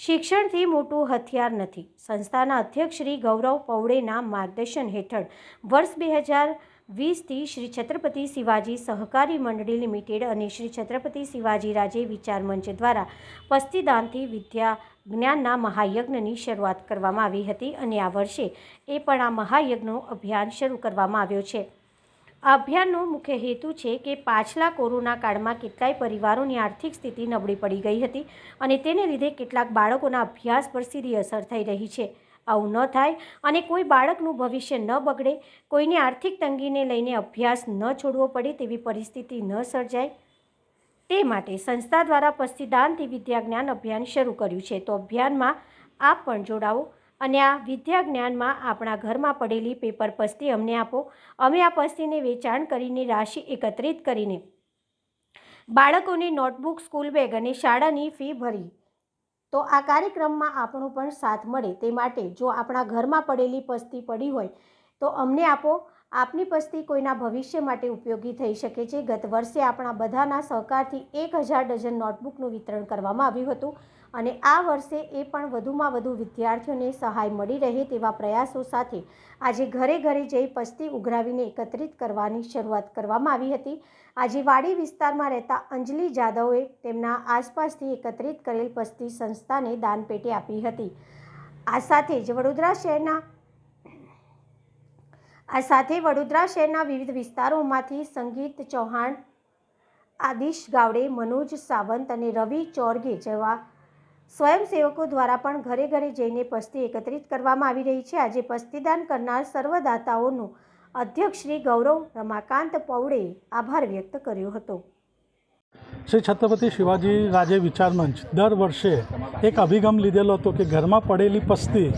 શિક્ષણથી મોટું હથિયાર નથી. સંસ્થાના અધ્યક્ષ શ્રી ગૌરવ પૌડેના માર્ગદર્શન હેઠળ વર્ષ બે હજાર વીસથી શ્રી છત્રપતિ શિવાજી સહકારી મંડળી લિમિટેડ અને શ્રી છત્રપતિ શિવાજી રાજે વિચાર મંચ દ્વારા પસ્તીદાનથી વિદ્યા જ્ઞાનના મહાયજ્ઞની શરૂઆત કરવામાં આવી હતી અને આ વર્ષે એ પણ આ મહાયજ્ઞનું અભિયાન શરૂ કરવામાં આવ્યો છે. અભિયાનનો મુખ્ય હેતુ છે કે પાછલા કોરોના કાળમાં કેટલાય પરિવારોની આર્થિક સ્થિતિ નબળી પડી ગઈ હતી અને તેને લીધે કેટલાક બાળકોના અભ્યાસ પર સીધી અસર થઈ રહી છે. આવું ન થાય અને કોઈ બાળકનું ભવિષ્ય ન બગડે, કોઈની આર્થિક તંગીને લઈને અભ્યાસ ન છોડવો પડે તેવી પરિસ્થિતિ ન સર્જાય. તે માટે સંસ્થા દ્વારા પસ્તીદાનથી વિદ્યા જ્ઞાન અભિયાન શરૂ કર્યું છે. તો અભિયાનમાં આપ પણ જોડાવો. અને આ વિદ્યા જ્ઞાનમાં આપણા ઘરમાં પડેલી પેપર પસ્તી અમને આપો. અમે આ પસ્તીને વેચાણ કરીને રાશિ એકત્રિત કરીને બાળકોની નોટબુક, સ્કૂલ બેગ અને શાળાની ફી ભરી. તો આ કાર્યક્રમમાં આપણો પણ સાથ મળે તે માટે જો આપણા ઘરમાં પડેલી પસ્તી પડી હોય તો અમને આપો. આપની પસ્તી કોઈના ભવિષ્ય માટે ઉપયોગી થઈ શકે છે. ગત વર્ષે આપણા બધાના સહકારથી એક હજાર ડઝન નોટબુકનું વિતરણ કરવામાં આવ્યું હતું. અને આ વર્ષે એ પણ વધુમાં વધુ વિદ્યાર્થીઓને સહાય મળી રહે તેવા પ્રયાસો સાથે આજે ઘરે ઘરે જઈ પસ્તી ઉઘરાવીને એકત્રિત કરવાની શરૂઆત કરવામાં આવી હતી. આજે વાડી વિસ્તારમાં રહેતા અંજલિ જાદવે તેમના આસપાસથી એકત્રિત કરેલ પસ્તી સંસ્થાને દાનપેટે આપી હતી. આ સાથે જ વડોદરા શહેરના આ સાથે વડોદરા શહેરના વિવિધ વિસ્તારોમાંથી સંગીત ચૌહાણ, આદિશ ગાવડે, મનોજ સાવંત અને રવિ ચોરગે જેવા સ્વયંસેવકો દ્વારા પણ ઘરે ઘરે જઈને પસ્તી એકત્રિત કરવામાં આવી રહી છે. આજે પસ્તીદાન કરનાર સર્વદાતાઓનો અધ્યક્ષ શ્રી ગૌરવ રમાકાંત પૌડે આભાર વ્યક્ત કર્યો હતો. શ્રી છત્રપતિ શિવાજી રાજે વિચાર મંચ. દર વર્ષે એક અભિગમ લીધેલો હતો કે ઘરમાં પડેલી પસ્તી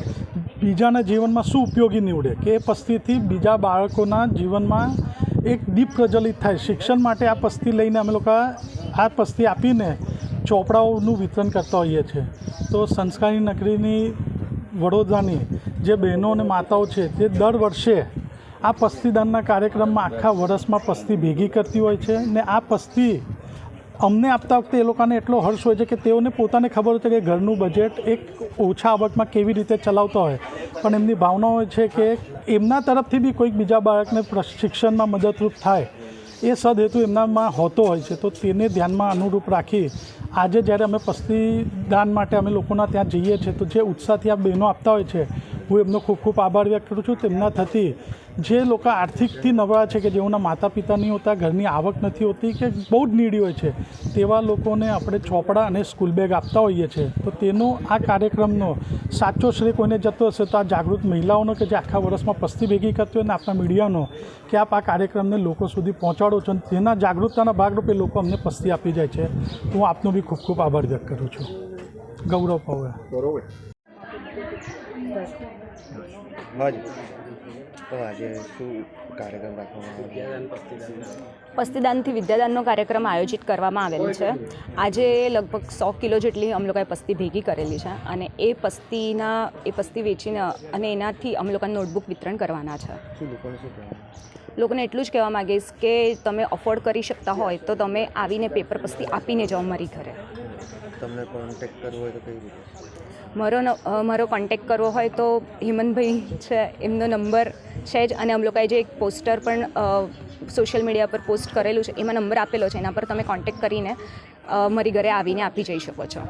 બીજાના જીવનમાં શું ઉપયોગી નીવડે? કે એ પસ્તીથી બીજા બાળકોના જીવનમાં એક દીપ પ્રજ્વલિત થાય. શિક્ષણ માટે આ પસ્તી લઈને અમે લોકો આ પસ્તી આપીને ચોપડાઓનું વિતરણ કરતા હોઈએ છીએ તો સંસ્કારી નગરીની વડોદરાની જે બહેનો અને માતાઓ છે, તે દર વર્ષે આ પસ્તીદાનના કાર્યક્રમમાં આખા વર્ષમાં પસ્તી ભેગી કરતી હોય છે ને આ પસ્તી અમને આપતા વખતે એ લોકોને એટલો હર્ષ હોય છે કે તેઓને પોતાને ખબર હોય છે કે ઘરનું બજેટ એક ઓછા આવકમાં કેવી રીતે ચલાવતા હોય. પણ એમની ભાવના હોય છે કે એમના તરફથી બી કોઈક બીજા બાળકને પ્રશિક્ષણમાં મદદરૂપ થાય એ સદહેતુ એમનામાં હોતો હોય છે. તો તેને ધ્યાનમાં અનુરૂપ રાખી આજે જ્યારે અમે પસ્તી દાન માટે અમે લોકોના ત્યાં જઈએ છીએ, તો જે ઉત્સાહથી આ બહેનો આપતા હોય છે, હું એમનો ખૂબ ખૂબ આભાર વ્યક્ત કરું છું. તેમના થકી જે લોકો આર્થિકથી નબળા છે કે જેઓના માતા પિતા નહીં હોતા ઘરની આવક નથી હોતી કે બહુ જ નીડી હોય છે તેવા લોકોને આપણે ચોપડા અને સ્કૂલ બેગ આપતા હોઈએ છીએ તો તેનો આ કાર્યક્રમનો સાચો શ્રેય કોઈને જતો હશે તો આ જાગૃત મહિલાઓનો કે જે આખા વર્ષમાં પસ્તી ભેગી કરતી હોય ને આપણા મીડિયાનો કે આપ આ કાર્યક્રમને લોકો સુધી પહોંચાડો છો અને તેના જાગૃતતાના ભાગરૂપે લોકો અમને પસ્તી આપી જાય છે. તો હું આપનો બી ખૂબ ખૂબ આભાર વ્યક્ત કરું છું. ગૌરવ પૌરા બરોબર. હાજી તો આજે શું કાર્યક્રમ રાખવામાં આવ્યો? પસ્તીદાનથી વિદ્યાદાનનો કાર્યક્રમ આયોજિત કરવામાં આવેલ છે. આજે લગભગ સો કિલો જેટલી અમે લોકોએ પસ્તી ભેગી કરેલી છે અને એ પસ્તીના એ પસ્તી વેચીને અને એનાથી અમે લોકોને નોટબુક વિતરણ કરવાના છે. લોકોને એટલું જ કહેવા માંગીશ કે તમે અફોર્ડ કરી શકતા હોય તો તમે આવીને પેપર પસ્તી આપીને જાઓ મારી ઘરે. તમને કોન્ટેક્ટ કરવો હોય તો કઈ રીતે? મારો ન- મારો કોન્ટેક્ટ કરવો હોય તો હેમંતભાઈ છે એમનો નંબર છે જ. અને અમે લોકોએ જે એક પોસ્ટર પણ સોશિયલ મીડિયા પર પોસ્ટ કરેલું છે, એમાં નંબર આપેલો છે, એના પર તમે કોન્ટેક્ટ કરીને મારી ઘરે આવીને આપી જઈ શકો છો.